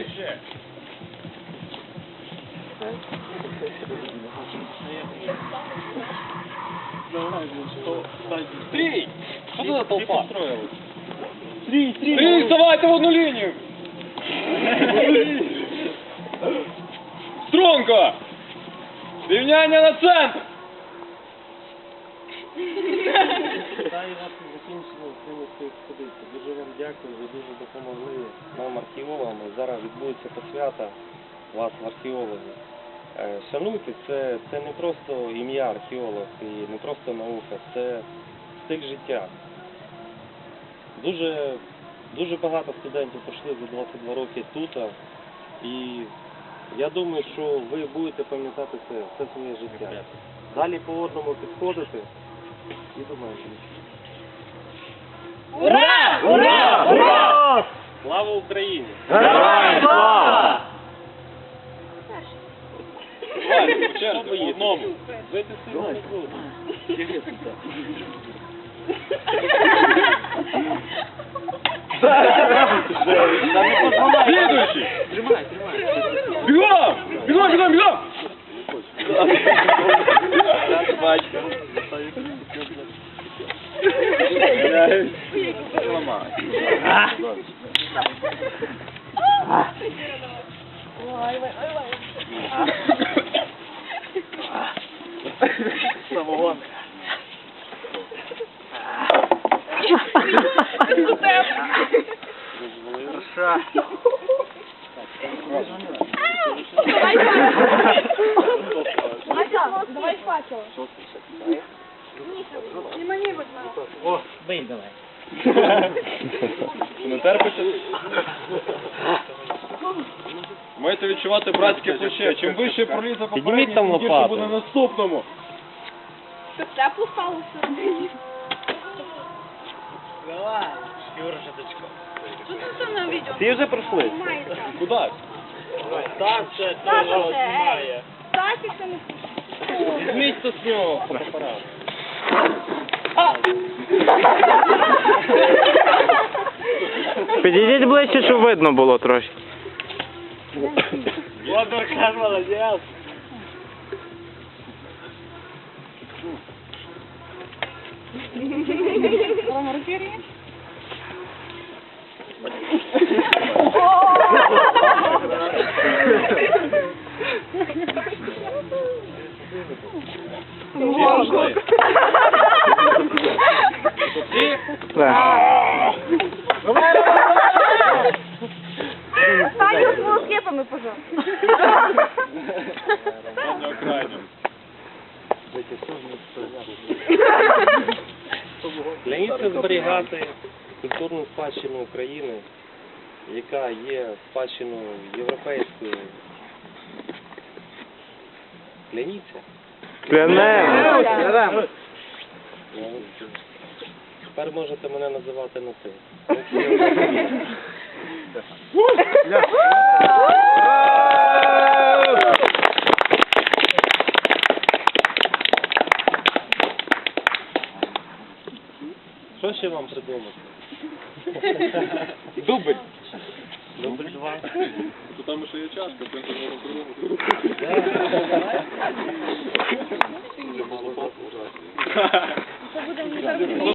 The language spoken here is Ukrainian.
Ближче! Стрій! Що це за толпа? Стрій, стрій! Стрій, вставайте в одну лінію! Струнко! Рівняння на центр! Вітаю вас із закінченням Кримської експедиції. Дуже вам дякую, ви дуже допомогли нам археологам. Зараз відбудеться посвята вас в археологи. Е, Шануйте, це, це не просто ім'я археолог і не просто наука, це стиль життя. Дуже, дуже багато студентів пройшли за 22 роки тут. І я думаю, що ви будете пам'ятати це все своє життя. Далі по одному підходите і думаєте. Ура! Ура! Ура! Слава Україні! Героям слава! Давай, по черзі, по одному. Вийти сильно не круто. Слідуючий! Тримай, тримай. Бігом! Бігом, бігом, бігом! Давай факел. Не вот на. Бий давай. Не терпиться? Маєте відчувати братське плече. Чим вище пролізе попередній, Підніміть там тим гірше лопату. буде наступному. Что, тепло стало? Що це все на відео? Всі вже пройшли? Знімається. Куди? Так, це Саша, ей. Саша, це не Візьміть то з нього фотоапарат. Підійдіть ближче, щоб видно було трошки. Владимир молодець. Рома, Да. Саню з велосипами, пожалуйста. На крайньому. Кляніться зберігати культурну спадщину України, яка є спадщиною європейською. Кляніться. Клянемо. Тепер можете мене називати на ти. Що ще вам придумати? Дубль. Дубль два. То там ще є чашка, прям Да. Це буде мені зараз.